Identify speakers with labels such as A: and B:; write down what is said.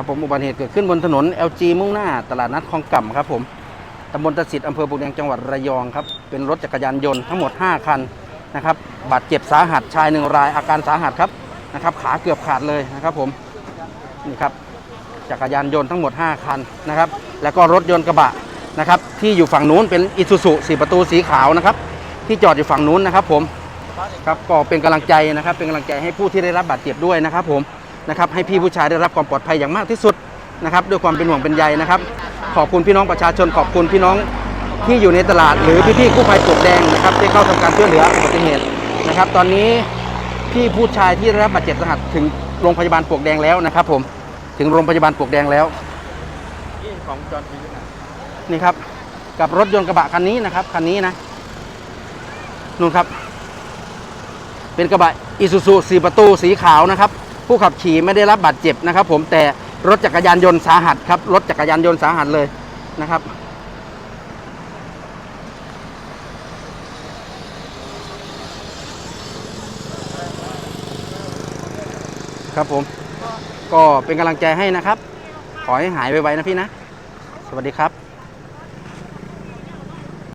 A: ครับผมอุบัติเหตุเกิดขึ้นบนถนน LG มุ่งหน้า ตลาดนัดคลองก่ำครับผมตำบลตะสิทธิ์อำเภอปลวกแดงจังหวัดระยองครับเป็นรถจักรยานยนต์ทั้งหมด 5 คันนะครับบาดเจ็บสาหัสชายหนึ่งรายอาการสาหัสครับนะครับขาเกือบขาดเลยนะครับผมนี่ครับจักรยานยนต์ทั้งหมด 5 คันนะครับแล้วก็รถยนต์กระบะนะครับที่อยู่ฝั่งนู้นเป็นอิซูซุสีประตูสีขาวนะครับที่จอดอยู่ฝั่งนู้นนะครับผมครับก็เป็นกำลังใจนะครับเป็นกำลังใจให้ผู้ที่ได้รับบาดเจ็บด้วยนะครับผม นะครับให้พี่ผู้ชายได้รับความปลอดภัยอย่างมากที่สุดนะครับด้วยความเป็นห่วงเป็นใยนะครับ ขอบคุณพี่น้องประชาชนขอบคุณพี่น้องที่อยู่ในตลาด หรือพี่ๆกู้ภัยปลวกแดงนะครับที่เข้าทำการช่วยเหลืออุบัติเหตุนะครับ ตอนนี้พี่ผู้ชายที่ได้รับบาดเจ็บสาหัสถึงโรงพยาบาลปลวกแดงแล้วนะครับ ผมถึงโรงพยาบาลปลวกแดงแล้ว
B: นี่ของจอห์นพีนะ
A: นี่ครับ กับรถยนต์กระบะคันนี้นะครับคันนี้นะนู่นครับ เป็นกระบะอิซูซุสีประตูสีขาวนะครับ ผู้ขับขี่ไม่ได้รับบาดเจ็บนะครับ ผมแต่รถจักรยานยนต์สาหัสครับรถจักรยานยนต์สาหัสเลยนะครับครับผมก็เป็นกำลังใจให้นะครับ ขอให้หายไวๆนะพี่นะ สวัสดีครับ